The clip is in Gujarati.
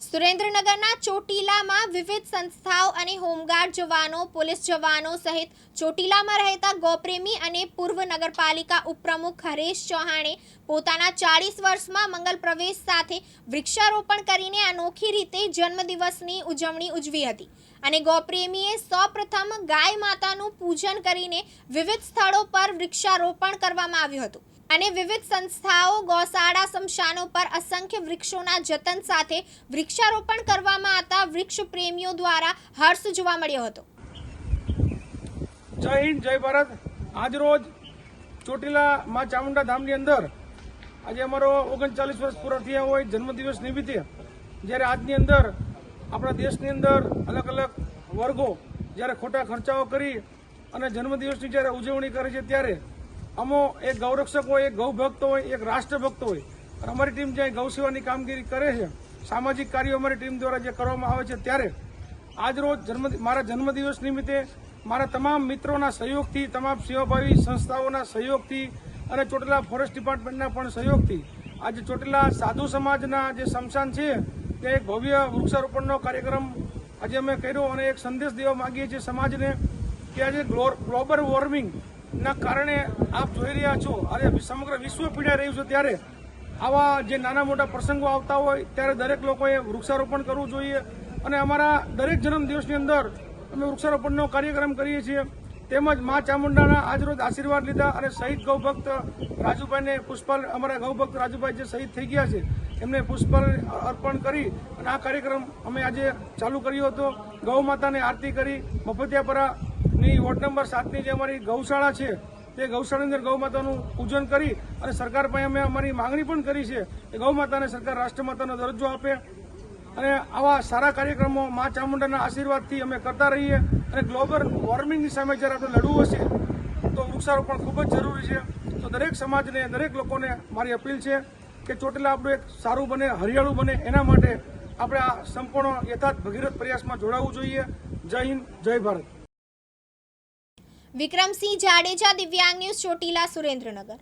સુરેન્દ્રનગરના ચોટીલામાં વિવિધ સંસ્થાઓ અને હોમગાર્ડ જવાનો, પોલીસ જવાનો સહિત ચોટીલામાં રહેતા ગોપ્રેમી અને પૂર્વ નગરપાલિકા ઉપપ્રમુખ હરેશ ચૌહાણે પોતાના ચાળીસ વર્ષમાં મંગલ પ્રવેશ સાથે વૃક્ષારોપણ કરીને અનોખી રીતે જન્મદિવસની ઉજવણી ઉજવી હતી અને ગોપ્રેમીએ સૌપ્રથમ ગાય માતાનું પૂજન કરીને વિવિધ સ્થળો પર વૃક્ષારોપણ કરવામાં આવ્યું હતું. અને વિવિધ સંસ્થાઓ, ગૌશાળા સ્મશાનો પર અસંખ્ય વૃક્ષોના જતન સાથે વૃક્ષારોપણ કરવામાં આવતા વૃક્ષ પ્રેમીઓ દ્વારા હર્ષ જોવા મળ્યો હતો. જય હિન્દ, જય ભારત. આજરોજ ચોટીલા માં ચામુંડા ધામની અંદર આજે અમારો ઓગણચાલીસ વર્ષ પૂરા થયા હોય જન્મદિવસ નિમિત્તે, જ્યારે આજની અંદર આપણા દેશની અંદર અલગ અલગ વર્ગો જ્યારે ખોટા ખર્ચાઓ કરી અને જન્મદિવસની જ્યારે ઉજવણી કરે છે ત્યારે અમો એક ગૌરક્ષક હોય, એક ગૌભક્ત હોય, એક રાષ્ટ્રભક્ત હોય. અમારી ટીમ જે ગૌ સેવાની કામગીરી કરે છે, સામાજિક કાર્યો અમારી ટીમ દ્વારા જે કરવામાં આવે છે ત્યારે આજરોજ જન્મ મારા જન્મદિવસ નિમિત્તે મારા તમામ મિત્રોના સહયોગથી, તમામ સેવાભાવી સંસ્થાઓના સહયોગથી અને ચોટીલા ફોરેસ્ટ ડિપાર્ટમેન્ટના પણ સહયોગથી આજે ચોટીલા સાધુ સમાજના જે સ્મશાન છે તે એક ભવ્ય વૃક્ષારોપણનો કાર્યક્રમ આજે અમે કર્યો અને એક સંદેશ દેવા માંગીએ છીએ સમાજને કે આજે ગ્લોબલ ગ્લોબલ વોર્મિંગના કારણે આપ જોઈ રહ્યા છો, અરે સમગ્ર વિશ્વ પીડાઈ રહ્યું છે ત્યારે. આવા જે નાના મોટા પ્રસંગો આવતા હોય, ત્યારે દરેક લોકોએ વૃક્ષારોપણ કરવું જોઈએ. અને અમારા દરેક જન્મદિવસની અંદર અમે વૃક્ષારોપણનો કાર્યક્રમ કરીએ છીએ. તેમજ મા ચામુંડાના આજરોજ આશીર્વાદ લીધા અને શહીદ ગૌભક્ત રાજુભાઈને પુષ્પાલ અમારા ગૌભક્ત રાજુભાઈ જે શહીદ થઈ ગયા છે, એમને પુષ્પાલ અર્પણ કરી અને આ કાર્યક્રમ અમે આજે ચાલુ કર્યો હતો. ગૌ માતાને આરતી કરી મફતિયાપરાની વોર્ડ નંબર સાતની જે અમારી ગૌશાળા છે, તે ગૌશાળાની અંદર ગૌ માતાનું પૂજન કરી અને સરકાર પાસે અમે અમારી માંગણી પણ કરી છે કે ગૌ માતાને સરકાર રાષ્ટ્રમાતાનો દરજ્જો આપે. અને આવા સારા કાર્યક્રમો મા ચામુંડાના આશીર્વાદથી અમે કરતા રહીએ અને ગ્લોબલ વોર્મિંગની સામે જ્યારે આપણે લડવું હશે, તો વૃક્ષારોપણ ખૂબ જ જરૂરી છે. તો દરેક સમાજને, દરેક લોકોને મારી અપીલ છે કે ચોટીલા આપણું એક સારું બને, હરિયાળું બને, એના માટે આપણે આ સંપૂર્ણ યથાર્થ ભગીરથ પ્રયાસમાં જોડાવવું જોઈએ. જય હિન્દ, જય ભારત. વિક્રમસિંહ જાડેજા દિવ્યાંગ ન્યૂઝ ચોટીલા સુરેન્દ્રનગર.